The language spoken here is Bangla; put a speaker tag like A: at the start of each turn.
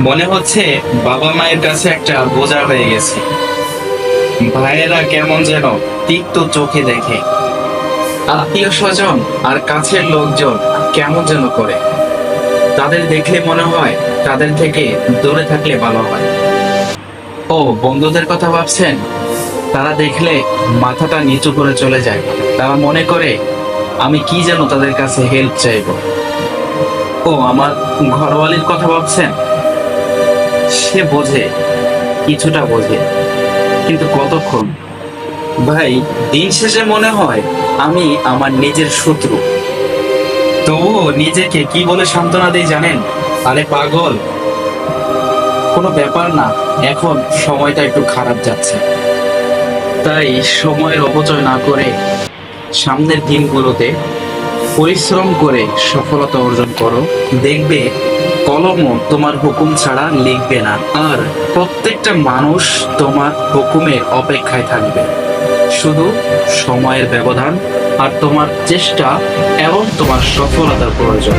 A: মনে হচ্ছে বাবা মায়ের কাছে একটা বোঝা হয়ে গেছে। ভাইয়েরা কেমন যেন তিক্ত চোখে দেখে। আত্মীয় স্বজন আর কাছের লোকজন কেমন যেন করে। তাদের দেখলে মনে হয় তাদের থেকে দূরে থাকলে ভালো হয়। ও, বন্ধুদের কথা ভাবছেন? তারা দেখলে মাথাটা নিচু করে চলে যায়। তারা মনে করে, আমি কি যেন তাদের কাছে হেল্প চাইব? ও, আমার ঘরওয়ালির কথা ভাবছেন? সে বোঝে, কিছুটা বোঝে। কিন্তু কতক্ষণ? ভাই, দিন শেষে মনে হয় আমি আমার নিজের শত্রু। তবুও নিজেকে কি বলে সান্ত্বনা দিই জানেন? আরে পাগল। কোনো ব্যাপার না, এখন সময়টা একটু খারাপ যাচ্ছে। তাই সময়ের অপচয় না করে সামনের দিনগুলোতে পরিশ্রম করে সফলতা অর্জন করো। দেখবে কলমও তোমার হুকুম ছাড়া লিখবে না। আর প্রত্যেকটা মানুষ তোমার হুকুমের অপেক্ষায় থাকবে। শুধু সময়ের ব্যবধান আর তোমার চেষ্টা এবং তোমার সফলতার প্রয়োজন।